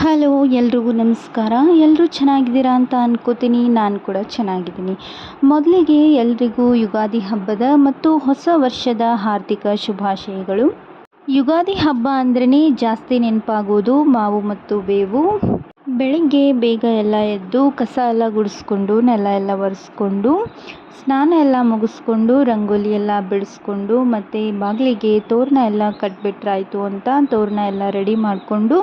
Hello, ಎಲ್ರಿಗೂ ನಮಸ್ಕಾರ. ಎಲ್ಲರೂ ಚೆನ್ನಾಗಿದ್ದೀರಾ ಅಂತ ಅನ್ಕೋತೀನಿ. ನಾನು ಕೂಡ ಚೆನ್ನಾಗಿದ್ದೀನಿ. ಮೊದಲಿಗೆ ಎಲ್ರಿಗೂ ಯುಗಾದಿ ಹಬ್ಬದ ಮತ್ತು ಹೊಸ ವರ್ಷದ ಹಾರ್ದಿಕ ಶುಭಾಶಯಗಳು. ಯುಗಾದಿ ಹಬ್ಬ ಅಂದ್ರೇ ಜಾಸ್ತಿ ನೆನಪಾಗೋದು ಮಾವು ಮತ್ತು ಬೇವು. ಬೆಳಿಗ್ಗೆ ಬೇಗ ಎಲ್ಲ ಎದ್ದು ಕಸ ಎಲ್ಲ ಗುಡಿಸ್ಕೊಂಡು, ನೆಲ ಎಲ್ಲ ಒರೆಸ್ಕೊಂಡು, ಸ್ನಾನ ಎಲ್ಲ ಮುಗಿಸ್ಕೊಂಡು, ರಂಗೋಲಿ ಎಲ್ಲ ಬಿಡಿಸ್ಕೊಂಡು, ಮತ್ತು ಬಾಗಿಲಿಗೆ ತೋರಣ ಎಲ್ಲ ಕಟ್ಬಿಟ್ರಾಯಿತು ಅಂತ ತೋರಣ ಎಲ್ಲ ರೆಡಿ ಮಾಡಿಕೊಂಡು,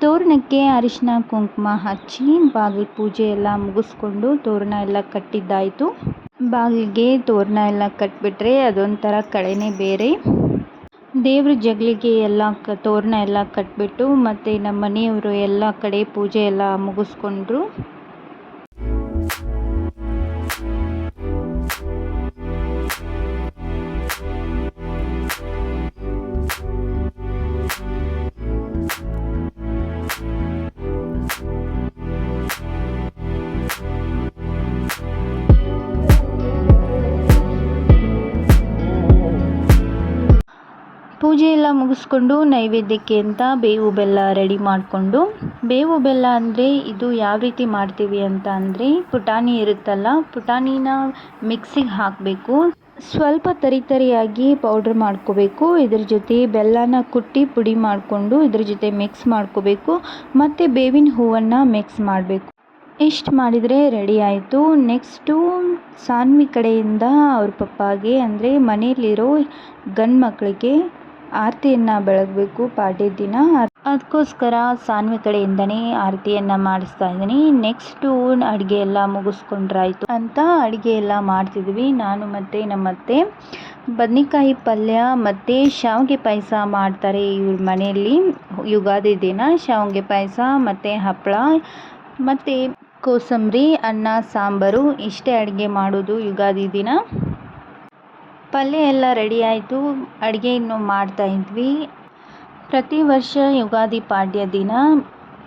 ತೋರಣಕ್ಕೆ ಅರಿಶಿನ ಕುಂಕುಮ ಹಚ್ಚಿ ಬಾಗಿಲು ಪೂಜೆ ಎಲ್ಲ ಮುಗಿಸ್ಕೊಂಡು ತೋರಣ ಎಲ್ಲ ಕಟ್ಟಿದ್ದಾಯಿತು. ಬಾಗಿಲಿಗೆ ತೋರಣ ಎಲ್ಲ ಕಟ್ಟಿಬಿಟ್ರೆ ಅದೊಂಥರ ಕಳೆನೇ ಬೇರೆ. ದೇವ್ರ ಜಗಲಿಗೆ ಎಲ್ಲ ಕ, ತೋರಣ ಎಲ್ಲ ಕಟ್ಟಿಬಿಟ್ಟು ಮತ್ತು ನಮ್ಮ ಮನೆಯವರು ಎಲ್ಲ ಕಡೆ ಪೂಜೆ ಎಲ್ಲ ಮುಗಿಸ್ಕೊಂಡ್ರು. ಪೂಜೆ ಎಲ್ಲ ಮುಗಿಸ್ಕೊಂಡು ನೈವೇದ್ಯಕ್ಕೆ ಅಂತ ಬೇವು ಬೆಲ್ಲ ರೆಡಿ ಮಾಡಿಕೊಂಡು, ಬೇವು ಬೆಲ್ಲ ಅಂದರೆ ಇದು ಯಾವ ರೀತಿ ಮಾಡ್ತೀವಿ ಅಂತ ಅಂದರೆ ಪುಟಾಣಿ ಇರುತ್ತಲ್ಲ, ಪುಟಾಣಿನ ಮಿಕ್ಸಿಗೆ ಹಾಕಬೇಕು. ಸ್ವಲ್ಪ ತರಿ ತರಿಯಾಗಿ ಪೌಡ್ರ್ ಮಾಡ್ಕೋಬೇಕು. ಇದ್ರ ಜೊತೆ ಬೆಲ್ಲನ ಕುಟ್ಟಿ ಪುಡಿ ಮಾಡಿಕೊಂಡು ಇದ್ರ ಜೊತೆ ಮಿಕ್ಸ್ ಮಾಡ್ಕೋಬೇಕು. ಮತ್ತು ಬೇವಿನ ಹೂವನ್ನು ಮಿಕ್ಸ್ ಮಾಡಬೇಕು. ಇಷ್ಟು ಮಾಡಿದರೆ ರೆಡಿ ಆಯಿತು. ನೆಕ್ಸ್ಟು ಸಾನ್ವಿ ಕಡೆಯಿಂದ ಅವ್ರ ಪಪ್ಪಾಗೆ ಅಂದರೆ ಮನೆಯಲ್ಲಿರೋ ಗಂಡು ಮಕ್ಕಳಿಗೆ ಆರತಿಯನ್ನು ಬೆಳಗಬೇಕು ಪಾಡ್ಯದ ದಿನ. ಅದಕ್ಕೋಸ್ಕರ ಸಾನ್ವಿ ಕಡೆಯಿಂದನೇ ಆರತಿಯನ್ನು ಮಾಡಿಸ್ತಾ ಇದ್ದೀನಿ. ನೆಕ್ಸ್ಟು ಅಡುಗೆ ಎಲ್ಲ ಮುಗಿಸ್ಕೊಂಡ್ರಾಯ್ತು ಅಂತ ಅಡುಗೆ ಎಲ್ಲ ಮಾಡ್ತಿದ್ವಿ. ನಾನು ಮತ್ತು ನಮ್ಮತ್ತೆ. ಬದನೆಕಾಯಿ ಪಲ್ಯ ಮತ್ತು ಶಾವಿಗೆ ಪಾಯಸ ಮಾಡ್ತಾರೆ ಇವ್ರ ಮನೆಯಲ್ಲಿ. ಯುಗಾದಿ ದಿನ ಶಾವಿಗೆ ಪಾಯಸ ಮತ್ತು ಹಪ್ಪಳ ಮತ್ತು ಕೋಸಂಬರಿ, ಅನ್ನ, ಸಾಂಬಾರು ಇಷ್ಟೇ ಅಡುಗೆ ಮಾಡೋದು ಯುಗಾದಿ ದಿನ. ಪಲ್ಯ ಎಲ್ಲ ರೆಡಿ ಆಯಿತು. ಅಡುಗೆ ಇನ್ನು ಮಾಡ್ತಾಯಿದ್ವಿ ಪ್ರತಿ ವರ್ಷ ಯುಗಾದಿ ಪಾಡ್ಯ ದಿನ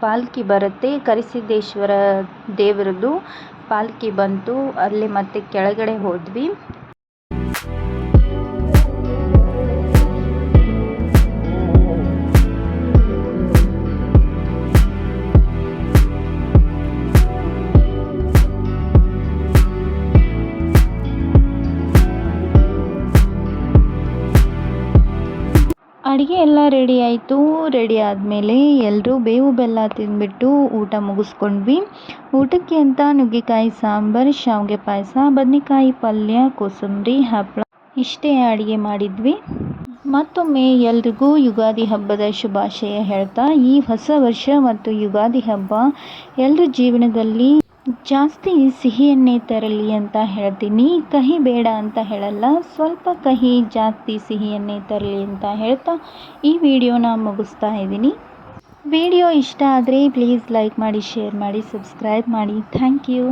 ಪಾಲ್ಕಿ ಬರುತ್ತೆ. ಕರಿಸಿದ್ದೇಶ್ವರ ದೇವರದ್ದು ಪಾಲ್ಕಿ ಬಂತು. ಅಲ್ಲಿ ಮತ್ತೆ ಕೆಳಗಡೆ ಹೋದ್ವಿ. ಅಡುಗೆ ಎಲ್ಲ ರೆಡಿ ಆಯಿತು. ರೆಡಿ ಆದಮೇಲೆ ಎಲ್ಲರೂ ಬೇವು ಬೆಲ್ಲ ತಿಂದ್ಬಿಟ್ಟು ಊಟ ಮುಗಿಸ್ಕೊಂಡ್ವಿ. ಊಟಕ್ಕೆ ಅಂತ ನುಗ್ಗೆಕಾಯಿ ಸಾಂಬಾರು, ಶಾವಿಗೆ ಪಾಯಸ, ಬದ್ನೆಕಾಯಿ ಪಲ್ಯ, ಕೋಸಂಬರಿ ಹಪ್ಪಳ ಇಷ್ಟೇ ಅಡುಗೆ ಮಾಡಿದ್ವಿ. ಮತ್ತೊಮ್ಮೆ ಎಲ್ರಿಗೂ ಯುಗಾದಿ ಹಬ್ಬದ ಶುಭಾಶಯ ಹೇಳ್ತಾ, ಈ ಹೊಸ ವರ್ಷ ಮತ್ತು ಯುಗಾದಿ ಹಬ್ಬ ಎಲ್ಲರ ಜೀವನದಲ್ಲಿ ಜಾಸ್ತಿ ಸಿಹಿಯನ್ನೇ ತರಲಿ ಅಂತ ಹೇಳ್ತೀನಿ. ಕಹಿ ಬೇಡ ಅಂತ ಹೇಳಲ್ಲ. ಸ್ವಲ್ಪ ಕಹಿ, ಜಾಸ್ತಿ ಸಿಹಿಯನ್ನೇ ತರಲಿ ಅಂತ ಹೇಳ್ತಾ ಈ ವಿಡಿಯೋನ ಮುಗಿಸ್ತಾ ಇದ್ದೀನಿ. ವಿಡಿಯೋ ಇಷ್ಟ ಆದರೆ ಪ್ಲೀಸ್ ಲೈಕ್ ಮಾಡಿ, ಶೇರ್ ಮಾಡಿ, ಸಬ್ಸ್ಕ್ರೈಬ್ ಮಾಡಿ. Thank you.